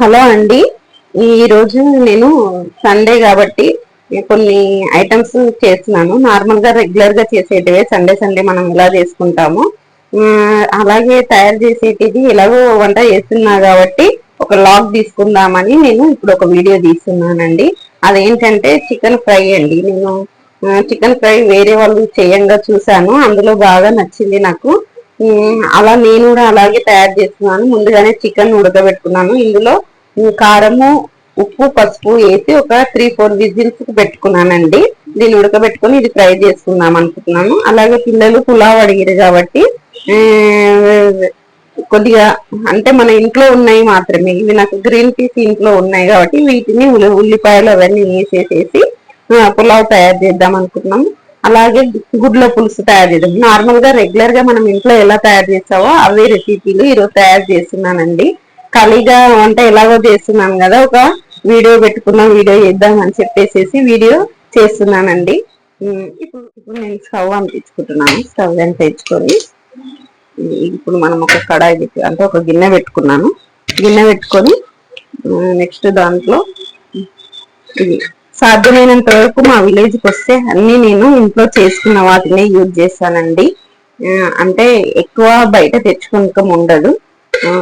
Hello అండి. ఈరోజు నేను సండే కాబట్టి కొన్ని ఐటమ్స్ చేస్తున్నాను. నార్మల్గా రెగ్యులర్గా చేసేటివే సండే సండే మనం ఇలా చేసుకుంటాము. అలాగే తయారు చేసేటిది ఎలాగో వంట చేస్తున్నా కాబట్టి ఒక లాగ్ తీసుకుందామని నేను ఇప్పుడు ఒక వీడియో తీస్తున్నానండి. అదేంటంటే చికెన్ ఫ్రై అండి. నేను చికెన్ ఫ్రై వేరే వాళ్ళు చేయంగా చూశాను. అందులో బాగా నచ్చింది నాకు. అలా నేను కూడా అలాగే తయారు చేస్తున్నాను. ముందుగానే చికెన్ ఉడకబెట్టుకున్నాను. ఇందులో కారము ఉప్పు పసుపు వేసి ఒక త్రీ ఫోర్ విజిల్స్ పెట్టుకున్నానండి. దీన్ని ఉడకబెట్టుకుని ఇది ఫ్రై చేసుకుందాం అనుకుంటున్నాను. అలాగే పిల్లలు పులావ్ అడిగారు కాబట్టి కొద్దిగా అంటే మన ఇంట్లో ఉన్నాయి మాత్రమే. ఇవి నాకు గ్రీన్ పీస్ ఇంట్లో ఉన్నాయి కాబట్టి వీటిని ఉల్లిపాయలు అవన్నీ వేసేసేసి పులావ్ తయారు చేద్దాం అనుకుంటున్నాము. అలాగే గుడ్ల పులుసు తయారు చేద్దాం. నార్మల్గా రెగ్యులర్గా మనం ఇంట్లో ఎలా తయారు చేస్తావో అవే రెసిపీలు ఈరోజు తయారు చేస్తున్నానండి. ఖాళీగా వంట ఎలాగో చేస్తున్నాను కదా ఒక వీడియో పెట్టుకున్నాం వీడియో చేద్దాం అని చెప్పేసి వీడియో చేస్తున్నానండి. ఇప్పుడు ఇప్పుడు నేను స్టవ్ అంటించుకుంటున్నాను. స్టవ్ అంటించుకొని తెచ్చుకొని ఇప్పుడు మనం ఒక కడాయి పెట్టి అంటే ఒక గిన్నె పెట్టుకున్నాను. గిన్నె పెట్టుకొని నెక్స్ట్ దాంట్లో ఇది సాధ్యమైనంత వరకు మా విలేజ్కి వస్తే అన్ని నేను ఇంట్లో చేసుకున్న వాటినే యూజ్ చేస్తానండి. అంటే ఎక్కువ బయట తెచ్చుకోవడం ఉండదు.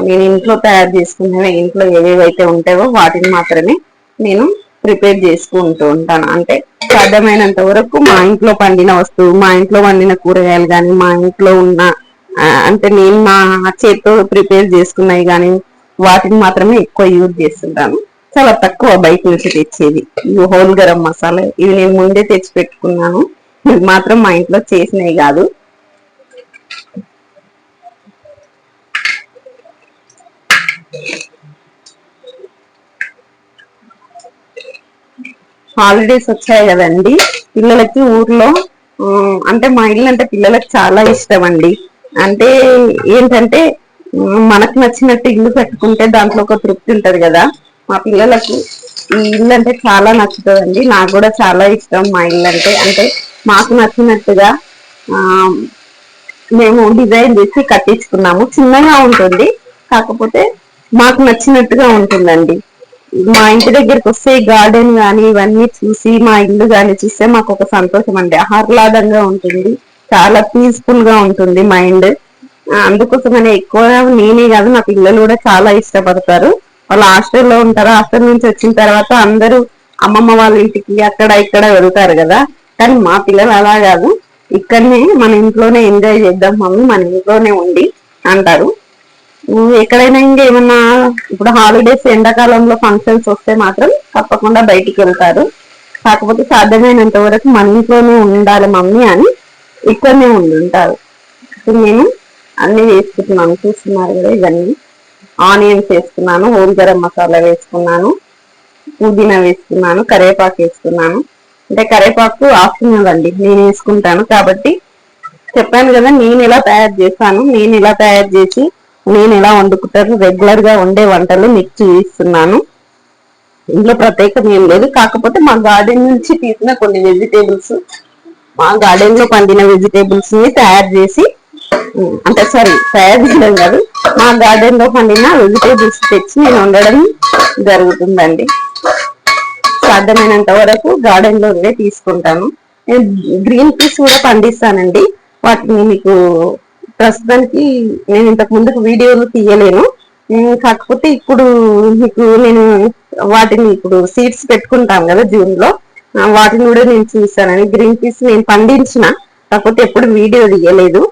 నేను ఇంట్లో తయారు చేసుకున్నవి ఇంట్లో ఏవేవైతే ఉంటాయో వాటిని మాత్రమే నేను ప్రిపేర్ చేసుకుంటూ ఉంటాను. అంటే సాధ్యమైనంత వరకు మా ఇంట్లో పండిన వస్తువు మా ఇంట్లో వండిన కూరగాయలు కానీ మా ఇంట్లో ఉన్న అంటే నేను మా చేతితో ప్రిపేర్ చేసుకున్నవి కానీ వాటిని మాత్రమే ఎక్కువ యూజ్ చేస్తుంటాను. చాలా తక్కువ బయట నుంచి తెచ్చేది. ఇవి హోల్ గరం మసాలా. ఇవి నేను ముందే తెచ్చి పెట్టుకున్నాను. ఇవి మాత్రం మా ఇంట్లో చేసినవి కాదు. హాలిడేస్ వచ్చాయి కదండి. పిల్లలకి ఊర్లో అంటే మా ఇల్లు అంటే పిల్లలకి చాలా ఇష్టం అండి అంటే ఏంటంటే మనకు నచ్చినట్టు ఇల్లు కట్టుకుంటే దాంట్లో ఒక తృప్తి ఉంటది కదా. మా పిల్లలకు ఈ ఇల్లు అంటే చాలా నచ్చుతుందండి. నాకు కూడా చాలా ఇష్టం మా ఇల్లు అంటే. అంటే మాకు నచ్చినట్టుగా మేము డిజైన్ చేసి కట్టించుకున్నాము. చిన్నగా ఉంటుంది. కాకపోతే మాకు నచ్చినట్టుగా ఉంటుందండి. మా ఇంటి దగ్గరికి వస్తే గార్డెన్ కానీ ఇవన్నీ చూసి మా ఇల్లు కానీ చూస్తే మాకు ఒక సంతోషం అండి ఆహ్లాదంగా ఉంటుంది. చాలా పీస్ఫుల్గా ఉంటుంది మైండ్. అందుకోసమనే ఎక్కువ నేనే కాదు నా పిల్లలు కూడా చాలా ఇష్టపడతారు. వాళ్ళు హాస్టల్లో ఉంటారు. హాస్టల్ నుంచి వచ్చిన తర్వాత అందరూ అమ్మమ్మ వాళ్ళ ఇంటికి అక్కడ ఇక్కడ వెళ్తారు కదా. కానీ మా పిల్లలు అలా కాదు. ఇక్కడనే మన ఇంట్లోనే ఎంజాయ్ చేద్దాం మమ్మీ మన ఇంట్లోనే ఉండి అంటారు. ఎక్కడైనా ఇంకేమన్నా ఇప్పుడు హాలిడేస్ ఎండాకాలంలో ఫంక్షన్స్ వస్తే మాత్రం తప్పకుండా బయటికి వెళ్తారు. కాకపోతే సాధ్యమైనంత వరకు మన ఇంట్లోనే ఉండాలి మమ్మీ అని ఇక్కడనే ఉండి ఉంటారు. ఇప్పుడు నేను అన్ని చేసుకుంటున్నాను. చూస్తున్నారు కదా ఇవన్నీ. ఆనియన్స్ వేసుకున్నాను హోల్ గరం మసాలా వేసుకున్నాను పుదీనా వేసుకున్నాను కరివేపాకు వేసుకున్నాను. అంటే కరివేపాకు ఆప్షనల్ అండి నేను వేసుకుంటాను. కాబట్టి చెప్పాను కదా నేను ఎలా తయారు చేస్తాను నేను ఎలా తయారు చేసి నేను ఎలా వండుకుంటాను రెగ్యులర్గా వండే వంటలు మీకు చూపిస్తున్నాను. ఇంట్లో ప్రత్యేకం ఏం లేదు. కాకపోతే మా గార్డెన్ నుంచి తీసిన కొన్ని వెజిటేబుల్స్ మా గార్డెన్లో పండిన వెజిటేబుల్స్ని తయారు చేసి అంటే సారీ తయారు చేయడం కాదు. మా గార్డెన్లో పండిన వెజిటేబుల్స్ తెచ్చి నేను వండడం జరుగుతుందండి. సాధ్యమైనంత వరకు గార్డెన్లో ఉండే తీసుకుంటాను. నేను గ్రీన్ పీస్ కూడా పండిస్తానండి. వాటిని మీకు ప్రస్తుతానికి నేను ఇంతకు ముందుకు వీడియోలు తీయలేను. కాకపోతే ఇప్పుడు మీకు నేను వాటిని ఇప్పుడు సీడ్స్ పెట్టుకుంటాం కదా జూన్లో. వాటిని కూడా నేను చూసానని గ్రీన్ పీస్ నేను పండించిన కాకపోతే ఎప్పుడు వీడియో తీయలేదు.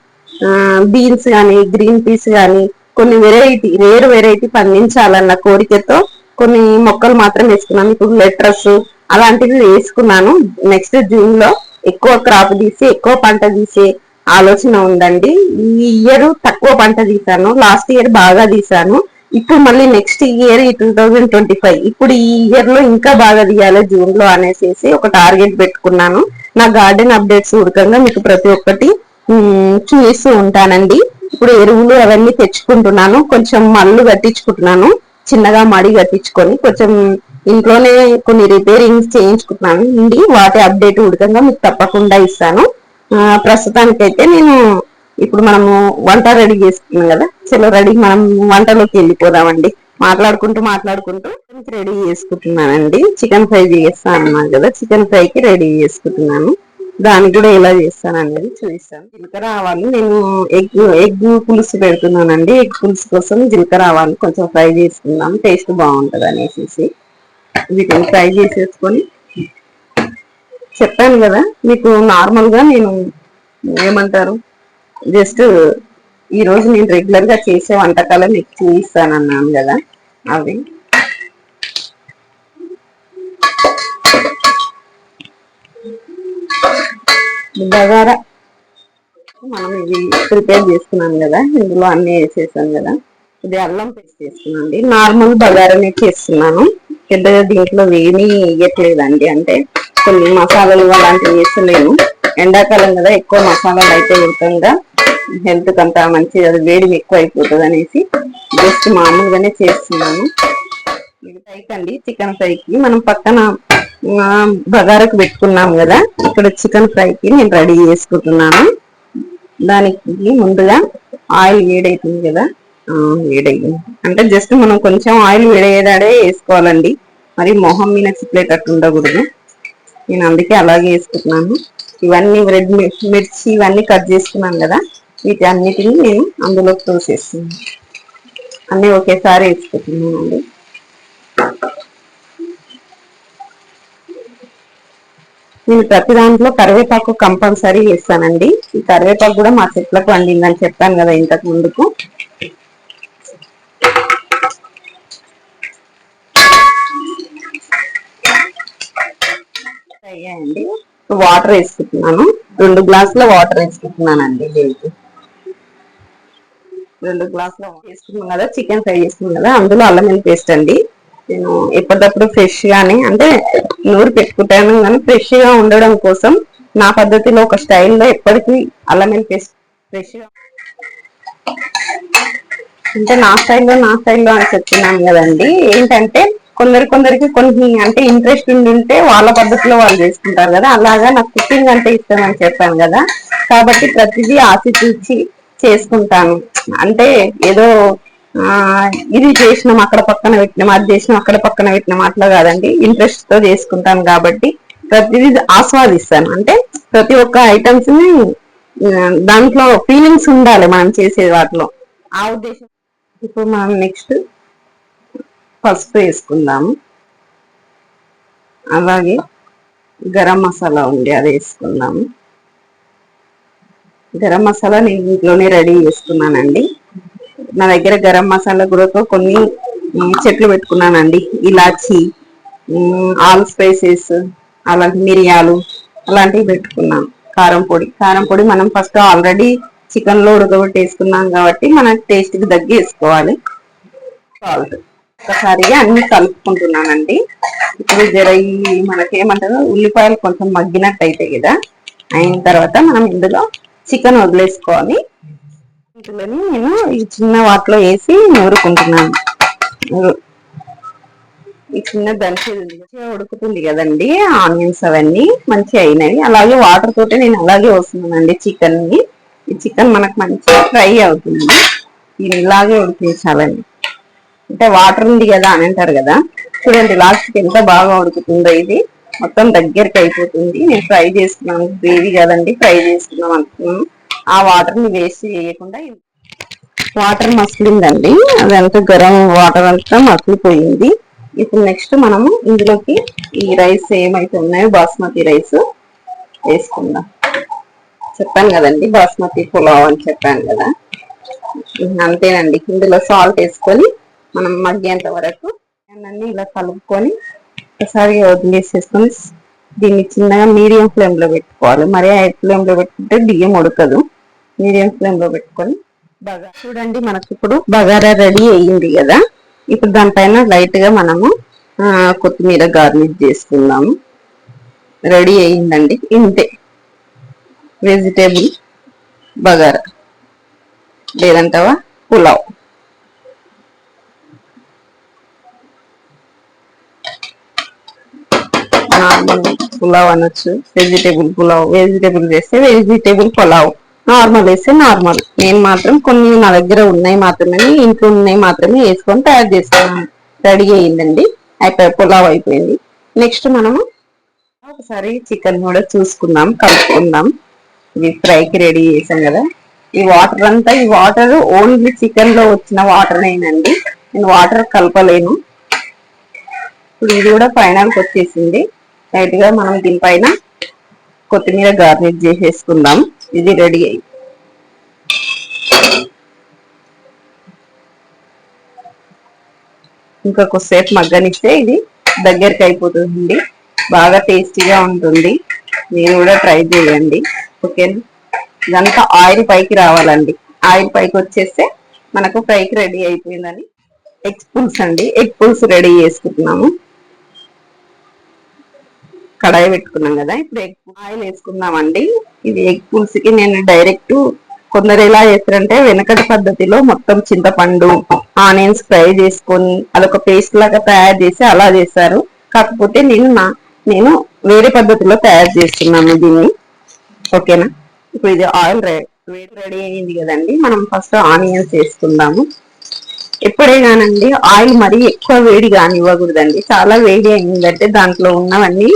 బీన్స్ కానీ గ్రీన్ పీస్ కానీ కొన్ని వెరైటీ వేరు వెరైటీ పండించాలన్న కోరికతో కొన్ని మొక్కలు మాత్రం వేసుకున్నాను. ఇప్పుడు లెటర్స్ అలాంటివి వేసుకున్నాను. నెక్స్ట్ జూన్లో ఎక్కువ క్రాప్ తీసి ఎక్కువ పంట తీసే ఆలోచన ఉందండి. ఈ ఇయర్ తక్కువ పంట తీసాను. లాస్ట్ ఇయర్ బాగా తీసాను. ఇప్పుడు మళ్ళీ నెక్స్ట్ ఇయర్ ఈ టూ థౌజండ్ ట్వంటీ ఫైవ్ ఇప్పుడు ఈ ఇయర్లో ఇంకా బాగా తీయాలి జూన్లో అనేసి ఒక టార్గెట్ పెట్టుకున్నాను. నా గార్డెన్ అప్డేట్స్ ఉడకంగా మీకు ప్రతి ఒక్కటి చూపిస్తూ ఉంటానండి. ఇప్పుడు ఎరువులు అవన్నీ తెచ్చుకుంటున్నాను. కొంచెం మళ్ళు కట్టించుకుంటున్నాను. చిన్నగా మడి కట్టించుకొని కొంచెం ఇంట్లోనే కొన్ని రిపేరింగ్స్ చేయించుకుంటున్నాను. అండి వాటి అప్డేట్ ఉడకంగా మీకు తప్పకుండా ఇస్తాను. ప్రస్తుతానికైతే నేను ఇప్పుడు మనము వంట రెడీ చేసుకున్నాం కదా. చలో రెడీ మనం వంటలోకి వెళ్ళిపోదామండి. మాట్లాడుకుంటూ మాట్లాడుకుంటూ రెడీ చేసుకుంటున్నానండి. చికెన్ ఫ్రై చేస్తాను అన్నాను కదా. చికెన్ ఫ్రైకి రెడీ చేసుకుంటున్నాను. దానికి కూడా ఎలా చేస్తాను అనేది చూపిస్తాను. జీలకర్ర ఆవాలు నేను ఎగ్ ఎగ్ పులుసు పెడుతున్నానండి. ఎగ్ పులుసు కోసం జీలకర్ర ఆవాలు కొంచెం ఫ్రై చేసుకుందాం. టేస్ట్ బాగుంటుంది అనేసి. వీటిని ఫ్రై చేసేసుకొని చెప్పాను కదా మీకు నార్మల్గా నేను ఏమంటారు? జస్ట్ ఈరోజు నేను రెగ్యులర్గా చేసే వంటకాలు మీకు చూపిస్తానన్నాను కదా అవి. బగారా. మనం ఇది ప్రిపేర్ చేసుకున్నాం కదా ఇందులో అన్ని వేసేసాం కదా. ఇది అల్లం పేస్ట్ చేస్తున్నాండి నార్మల్ బగారానే చేస్తున్నాను. పెద్దగా దీంట్లో ఏమీ వేయట్లేదండి అంటే కొన్ని మసాలాలు అలాంటివి వేస్తలేను. ఎండాకాలం కదా ఎక్కువ మసాలాలు అయితే ఉడకంగా హెల్త్ కంతా మంచిది అది వేడి ఎక్కువ అయిపోతుంది అనేసి జస్ట్ మామూలుగానే చేస్తున్నాను. ఇది ఫ్రైకి అండి చికెన్ ఫ్రైకి. మనం పక్కన బగారకు పెట్టుకున్నాం కదా. ఇక్కడ చికెన్ ఫ్రైకి నేను రెడీ చేసుకుంటున్నాను. దానికి ముందుగా ఆయిల్ వేడైతుంది కదా. వేడైంది. అంటే జస్ట్ మనం కొంచెం ఆయిల్ వేడయ్యేదాడే వేసుకోవాలండి. మరి మొహం మీద చిప్లేటట్టు ఉండకూడదు. నేను అందుకే అలాగే వేసుకుంటున్నాను. ఇవన్నీ రెడ్ మిర్చి ఇవన్నీ కట్ చేసుకున్నాను కదా. వీటి అన్నిటిని నేను అందులోకి తోసేస్తున్నాను అన్నీ ఒకేసారి వేసుకుంటున్నాను అండి నేను ప్రతి దాంట్లో కరివేపాకు కంపల్సరీ వేస్తానండి ఈ కరివేపాకు కూడా మా చెట్లకు వండిందని చెప్పాను కదా ఇంతకు ముందుకు. అయ్యాయండి. వాటర్ వేసుకుంటున్నాను. రెండు గ్లాసుల వాటర్ వేసుకుంటున్నానండి దీనికి. రెండు గ్లాసుల వేసుకున్నాం కదా చికెన్ ఫ్రై చేసుకున్నాం కదా అందులో అల్లం పేస్ట్ అండి. నేను ఎప్పటికప్పుడు ఫ్రెష్ గానే అంటే నూరు పెట్టుకుంటాను కానీ ఫ్రెష్గా ఉండడం కోసం నా పద్ధతిలో ఒక స్టైల్లో ఎప్పటికీ అల్లం నేను ఫ్రెష్గా అంటే నా స్టైల్లో నా స్టైల్లో అని చెప్తున్నాను కదండి. ఏంటంటే కొందరు కొందరికి కొన్ని అంటే ఇంట్రెస్ట్ ఉంటే వాళ్ళ పద్ధతిలో వాళ్ళు చేసుకుంటారు కదా. అలాగా నాకు కుకింగ్ అంటే ఇష్టం అని చెప్పాను కదా. కాబట్టి ప్రతిదీ ఆశించి చేసుకుంటాను. అంటే ఏదో ఇది చేసినాం అక్కడ పక్కన పెట్టినాం అది చేసినాం అక్కడ పక్కన పెట్టినాం అట్లా కాదండి. ఇంట్రెస్ట్తో చేసుకుంటాను కాబట్టి ప్రతిదీ ఆస్వాదిస్తాను అంటే ప్రతి ఒక్క ఐటమ్స్ని దాంట్లో ఫీలింగ్స్ ఉండాలి మనం చేసే వాటిలో. ఆ ఉద్దేశం ఇప్పుడు మనం నెక్స్ట్ పసుపు వేసుకుందాము అలాగే గరం మసాలా ఉంది అది వేసుకుందాము గరం మసాలా నేను ఇంట్లోనే రెడీ చేసుకున్నానండి నా దగ్గర గరం మసాలా కూడా కొన్ని చెట్లు పెట్టుకున్నానండి. ఇలాచి ఆల్ స్పైసెస్ అలాంటి మిరియాలు అలాంటివి పెట్టుకున్నాం. కారం పొడి. కారం పొడి మనం ఫస్ట్ ఆల్రెడీ చికెన్లో ఉడకబెట్టి వేసుకున్నాం కాబట్టి మన టేస్ట్కి దగ్గర వేసుకోవాలి సాల్ట్. ఒకసారిగా అన్ని కలుపుకుంటున్నానండి. ఇప్పుడు జర ఈ మనకేమంటారు ఉల్లిపాయలు కొంచెం మగ్గినట్టు అయితే కదా అయిన తర్వాత మనం ఇందులో చికెన్ వదిలేసుకోవాలి. ఇందులోని నేను ఈ చిన్న వాటిలో వేసి నూరుకుంటున్నాను. ఈ చిన్న దంచేది ఉడుకుతుంది కదండి ఆనియన్స్ అవన్నీ మంచిగా అయినవి అలాగే వాటర్ తోటి నేను అలాగే వస్తున్నానండి చికెన్ని ఈ చికెన్ మనకు మంచిగా ఫ్రై అవుతుంది. దీన్ని ఇలాగే ఉడికించాలండి. అంటే వాటర్ ఉంది కదా అని అంటారు కదా. చూడండి లాస్ట్కి ఎంత బాగా ఉడుకుతుందో ఇది. మొత్తం దగ్గరికి అయిపోతుంది. నేను ఫ్రై చేసుకున్నాను. గ్రేవీ కదండి ఫ్రై చేసుకున్నాం అనుకున్నాను. ఆ వాటర్ని వేస్ట్ చేయకుండా వాటర్ మసిలిందండి. అదంతా గరం వాటర్ అంతా మసిలిపోయింది. ఇప్పుడు నెక్స్ట్ మనము ఇందులోకి ఈ రైస్ ఏమైతే ఉన్నాయో బాస్మతి రైస్ వేసుకుందాం. చెప్పాను కదండి బాస్మతి పులావ్ అని చెప్పాను కదా. అంతేనండి ఇందులో సాల్ట్ వేసుకొని మనం మగ్గేంత వరకు అన్నీ ఇలా కలుపుకొని ఒకసారి వదిలేసేసుకొని దీన్ని చిన్నగా మీడియం ఫ్లేమ్లో పెట్టుకోవాలి. మరి హై ఫ్లేమ్లో పెట్టుకుంటే బియ్యం ఉడకదు. మీడియం ఫ్లేమ్లో పెట్టుకొని బగా చూడండి మనకి ఇప్పుడు బగారా రెడీ అయ్యింది కదా. ఇప్పుడు దానిపైన లైట్గా మనము కొత్తిమీర గార్నిష్ చేసుకుందాము. రెడీ అయ్యిందండి. ఇంతే. వెజిటేబుల్ బగారా. లేదంటావా? పులావ్. నార్మల్ పులావ్ అనొచ్చు. వెజిటేబుల్ పులావ్. వెజిటేబుల్ చేస్తే వెజిటేబుల్ పులావ్. నార్మల్ వేస్తే నార్మల్. నేను మాత్రం కొన్ని నా దగ్గర ఉన్నాయి మాత్రమే ఇంట్లో ఉన్నాయి మాత్రమే వేసుకొని తయారు చేస్తున్నాను. రెడీ అయ్యిందండి. అయిపోయి పులావ్ అయిపోయింది. నెక్స్ట్ మనము ఒకసారి చికెన్ కూడా చూసుకుందాం కలుపుకుందాం. ఇది ఫ్రైకి రెడీ చేసాం కదా. ఈ వాటర్ అంతా ఈ వాటర్ ఓన్లీ చికెన్లో వచ్చిన వాటర్ అయినండి నేను వాటర్ కలపలేను. ఇప్పుడు ఇది కూడా ఫైనల్కి వచ్చేసింది. లైట్గా మనం దీనిపైన కొత్తిమీర గార్నిష్ చేసేసుకుందాం. ఇది రెడీ అయ్యి ఇంకా కొద్దిసేపు మగ్గనిస్తే ఇది దగ్గరికి అయిపోతుంది బాగా టేస్టీగా ఉంటుంది. మీరు కూడా ట్రై చేయండి. ఓకేనా ఇదంతా ఆయిల్ పైకి రావాలండి. ఆయిల్ పైకి వచ్చేస్తే మనకు ఫ్రైకి రెడీ అయిపోయిందని ఎగ్ పుల్స్ అండి. ఎగ్ పుల్స్ రెడీ చేసుకుంటున్నాము. కడాయి పెట్టుకున్నాం కదా. ఇప్పుడు ఎగ్ ఆయిల్ వేసుకుందామండి. ఇది ఎగ్ పులుసుకి నేను డైరెక్ట్ కొందరు ఎలా చేస్తారంటే వెనకటి పద్ధతిలో మొత్తం చింతపండు ఆనియన్స్ ఫ్రై చేసుకొని అదొక పేస్ట్ లాగా తయారు చేసి అలా చేస్తారు. కాకపోతే నేను నా నేను వేరే పద్ధతిలో తయారు చేస్తున్నాను దీన్ని. ఓకేనా? ఇప్పుడు ఇది ఆయిల్ రెడీ అయింది కదండి. మనం ఫస్ట్ ఆనియన్స్ వేసుకుందాము. ఎప్పుడైనానండి ఆయిల్ మరీ ఎక్కువ వేడి కానివ్వకూడదండి చాలా వేడి అయిందంటే దాంట్లో ఉన్నవన్నీ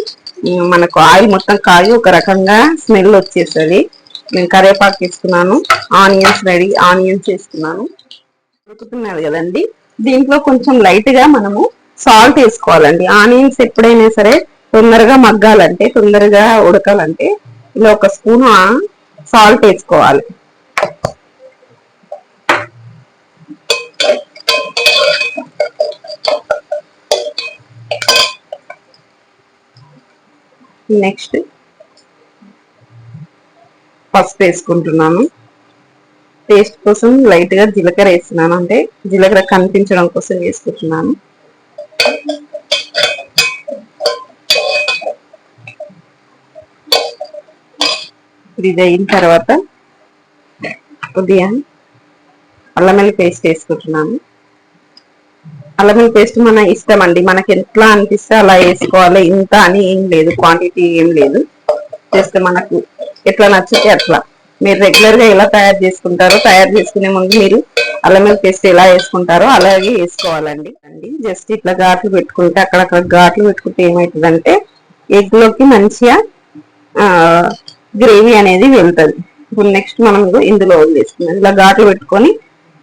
మనకు ఆయిల్ మొత్తం కాగి ఒక రకంగా స్మెల్ వచ్చేస్తుంది. నేను కరివేపాకు వేసుకున్నాను. ఆనియన్స్ రెడీ ఆనియన్స్ వేసుకున్నాను. ఉడుకుతున్నారు కదండి. దీంట్లో కొంచెం లైట్గా మనము సాల్ట్ వేసుకోవాలండి. ఆనియన్స్ ఎప్పుడైనా సరే తొందరగా మగ్గాలంటే తొందరగా ఉడకాలంటే ఇలా ఒక స్పూన్ సాల్ట్ వేసుకోవాలి. నెక్స్ట్. పసుపు వేసుకుంటున్నాను. టేస్ట్ కోసం లైట్గా జీలకర్ర వేస్తున్నాను. అంటే జీలకర్ర కనిపించడం కోసం వేసుకుంటున్నాను. ఇది అయిన తర్వాత కొద్దిగా అల్లం పేస్ట్ వేసుకుంటున్నాను. అల్లం పేస్ట్ మన ఇష్టం అండి మనకి ఎట్లా అనిపిస్తే అలా వేసుకోవాలి. ఇంత అని ఏం లేదు. క్వాంటిటీ ఏం లేదు. జస్ట్ మనకు ఎట్లా నచ్చితే అట్లా. మీరు రెగ్యులర్గా ఎలా తయారు చేసుకుంటారో తయారు చేసుకునే ముందు మీరు అల్లం పేస్ట్ ఎలా వేసుకుంటారో అలాగే వేసుకోవాలండి. అండి జస్ట్ ఇట్లా ఘాట్లు పెట్టుకుంటే అక్కడక్కడ ఘాట్లు పెట్టుకుంటే ఏమవుతుందంటే ఎగ్లోకి మంచిగా గ్రేవీ అనేది వెళ్తుంది. ఇప్పుడు నెక్స్ట్ మనం ఇందులో వదిలేసుకుందాం. ఇలా ఘాట్లు పెట్టుకొని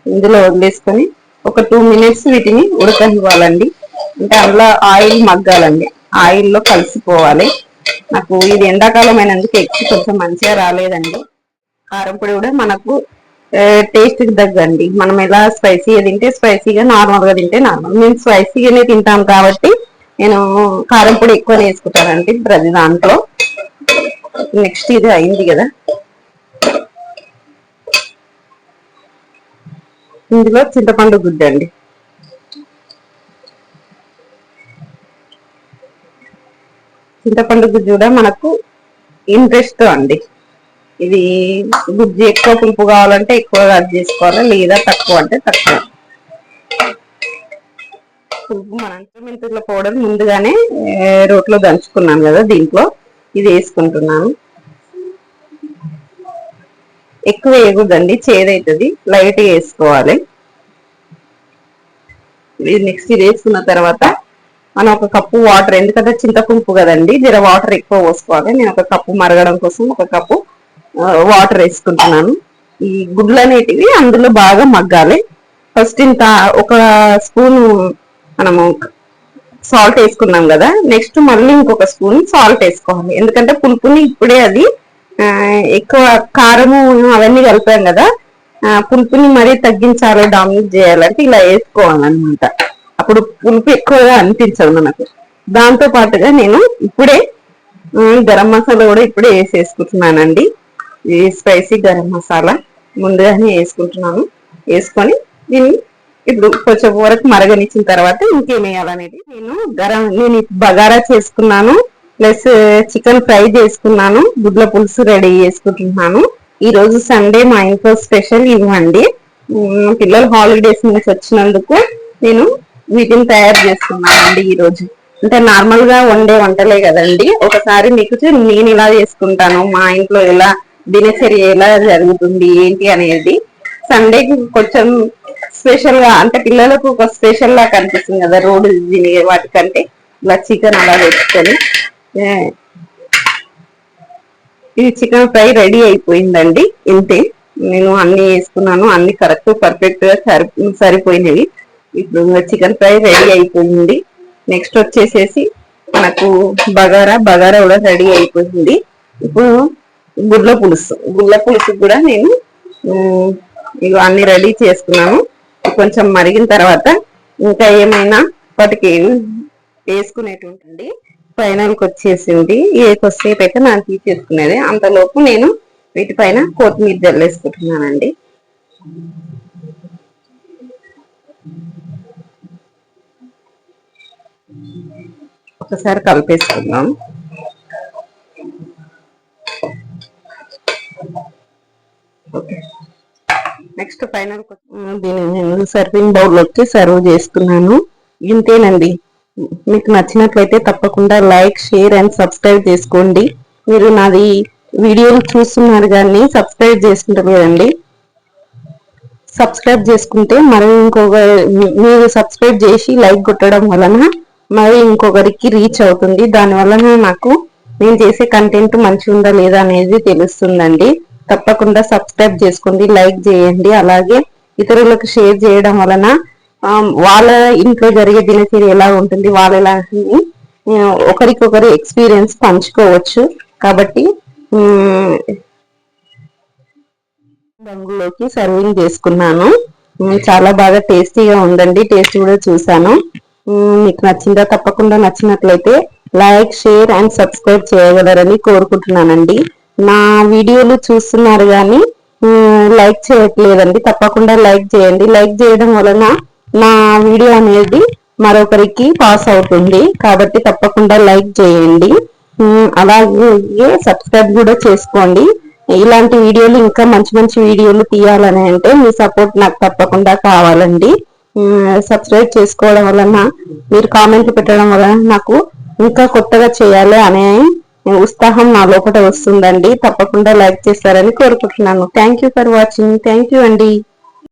ఇందులో వదిలేసుకొని ఒక టూ మినిట్స్ వీటిని ఉడకనివ్వాలండి. అంటే అందులో ఆయిల్ మగ్గాలండి. ఆయిల్లో కలిసిపోవాలి నాకు ఇది ఎండాకాలం అయినందుకు ఎక్కువ కొంచెం మంచిగా రాలేదండి. కారం పొడి కూడా మనకు టేస్ట్కి తగ్గండి. మనం ఎలా స్పైసీగా తింటే స్పైసీగా నార్మల్గా తింటే నార్మల్. మేము స్పైసీగానే తింటాం కాబట్టి నేను కారం పొడి ఎక్కువ వేసుకుంటానండి ప్రతి దాంట్లో. నెక్స్ట్ ఇది అయింది కదా. ఇందులో చింతపండు గుద్దండి. చింతపండు గుజ్జు కూడా మనకు ఇంట్రెస్ట్ అండి. ఇది గుజ్జు ఎక్కువ పులుపు కావాలంటే ఎక్కువ కట్ చేసుకోవాలి లేదా తక్కువ అంటే తక్కువ. పులుపు మన మెంతుల పౌడర్ ముందుగానే రోట్లో దంచుకున్నాను కదా దీంట్లో ఇది వేసుకుంటున్నాను. ఎక్కువ వేయకూడదండి చేదవుతుంది లైట్ వేసుకోవాలి. ఇది నెక్స్ట్ ఇది వేసుకున్న తర్వాత మనం ఒక కప్పు వాటర్ ఎందుకంటే చింతపులుపు కదండి జర వాటర్ ఎక్కువ పోసుకోవాలి. నేను ఒక కప్పు మరగడం కోసం ఒక కప్పు వాటర్ వేసుకుంటున్నాను. ఈ గుడ్లు అనేటివి అందులో బాగా మగ్గాలి. ఫస్ట్ ఇంత ఒక స్పూన్ మనము సాల్ట్ వేసుకున్నాం కదా నెక్స్ట్ మళ్ళీ ఇంకొక స్పూన్ సాల్ట్ వేసుకోవాలి. ఎందుకంటే పులుపుని ఇప్పుడే అది ఎక్కువ కారము అవన్నీ కలిపాం కదా. పులుపుని మరీ తగ్గించాలి డామినేట్ చేయాలంటే ఇలా వేసుకోవాలన్నమాట. అప్పుడు పులుపు ఎక్కువగా అనిపించదు మనకు. దాంతో పాటుగా నేను ఇప్పుడే గరం మసాలా కూడా ఇప్పుడే వేసేసుకుంటున్నానండి. ఈ స్పైసీ గరం మసాలా ముందుగానే వేసుకుంటున్నాను. వేసుకొని దీన్ని ఇప్పుడు కొంచెం వరకు మరగనిచ్చిన తర్వాత ఇంకేం వేయాలనేది నేను గరం నేను బగారా చేసుకున్నాను. ప్లస్ చికెన్ ఫ్రై చేసుకున్నాను. గుడ్ల పులుసు రెడీ చేసుకుంటున్నాను. ఈ రోజు సండే మా ఇంట్లో స్పెషల్ ఇవ్వండి. పిల్లలు హాలిడేస్ నుంచి వచ్చినందుకు నేను వీటిని తయారు చేసుకున్నానండి ఈ రోజు. అంటే నార్మల్గా వండే వంటలే కదండి. ఒకసారి మీకు నేను ఇలా చేసుకుంటాను మా ఇంట్లో ఎలా దినచర్య ఎలా జరుగుతుంది ఏంటి అనేది. సండే కొంచెం స్పెషల్గా అంటే పిల్లలకు ఒక స్పెషల్ లా కనిపిస్తుంది కదా రోడ్డు తినే వాటికంటే. ఇలా చికెన్ అలా పెట్టుకొని. ఇది చికెన్ ఫ్రై రెడీ అయిపోయిందండి. ఇంతే. నేను అన్ని వేసుకున్నాను. అన్ని కరెక్ట్ పర్ఫెక్ట్గా సరి సరిపోయినవి. ఇప్పుడు చికెన్ ఫ్రై రెడీ అయిపోయింది. నెక్స్ట్ వచ్చేసేసి మనకు బగారా. బగారా కూడా రెడీ అయిపోయింది. ఇప్పుడు గుడ్ల పులుసు. గుడ్ల పులుసు కూడా నేను ఇవి అన్ని రెడీ చేసుకున్నాను. కొంచెం మరిగిన తర్వాత ఇంకా ఏమైనా వాటికి వేసుకునేటుంటుంది ఫైనల్కి వచ్చేసింది ఏ కొద్దిసేపు అయితే నాకు తీసేసుకునేది అంతలోపు నేను వీటిపైన కొత్తిమీర జల్లేసుకుంటున్నానండి. ఒకసారి కలిపేసుకుందాం. ఓకే. నెక్స్ట్ ఫైనల్ దీన్ని నేను సర్వింగ్ బౌల్లోకి సర్వ్ చేసుకున్నాను ఇంతేనండి. మీకు నచ్చినట్లయితే తప్పకుండా లైక్ షేర్ అండ్ సబ్స్క్రైబ్ చేసుకోండి. మీరు నాది వీడియోలు చూస్తున్నారు కానీ సబ్స్క్రైబ్ చేసుకుంటారు కదండి. సబ్స్క్రైబ్ చేసుకుంటే మరి ఇంకొక మీరు సబ్స్క్రైబ్ చేసి లైక్ కొట్టడం వలన మరి ఇంకొకరికి రీచ్ అవుతుంది. దాని వలన నాకు నేను చేసే కంటెంట్ మంచి ఉందా లేదా అనేది తెలుస్తుందండి. తప్పకుండా సబ్స్క్రైబ్ చేసుకోండి లైక్ చేయండి. అలాగే ఇతరులకు షేర్ చేయడం వలన వాళ్ళ ఇంట్లో జరిగే దినచర్య ఎలా ఉంటుంది వాళ్ళ ఎలా ఒకరికొకరు ఎక్స్పీరియన్స్ పంచుకోవచ్చు. కాబట్టి రంగులోకి సర్వింగ్ చేసుకున్నాను. చాలా బాగా టేస్టీగా ఉందండి. టేస్ట్ కూడా చూసాను మీకు నచ్చిందా తప్పకుండా నచ్చినట్లయితే లైక్ షేర్ అండ్ సబ్స్క్రైబ్ చేయగలరని కోరుకుంటున్నానండి. నా వీడియోలు చూస్తున్నారు కానీ లైక్ చేయట్లేదండి. తప్పకుండా లైక్ చేయండి. లైక్ చేయడం వలన నా వీడియో అనేది మరొకరికి పాస్ అవుతుంది. కాబట్టి తప్పకుండా లైక్ చేయండి. అలాగే సబ్స్క్రైబ్ కూడా చేసుకోండి. ఇలాంటి వీడియోలు ఇంకా మంచి మంచి వీడియోలు తీయాలని అంటే మీ సపోర్ట్ నాకు తప్పకుండా కావాలండి. సబ్స్క్రైబ్ చేసుకోవడం వలన మీరు కామెంట్లు పెట్టడం వలన నాకు ఇంకా కొత్తగా చేయాలి అనే ఉత్సాహం నా లోపల వస్తుందండి. తప్పకుండా లైక్ చేస్తారని కోరుకుంటున్నాను. Thank you for watching thank you అండి.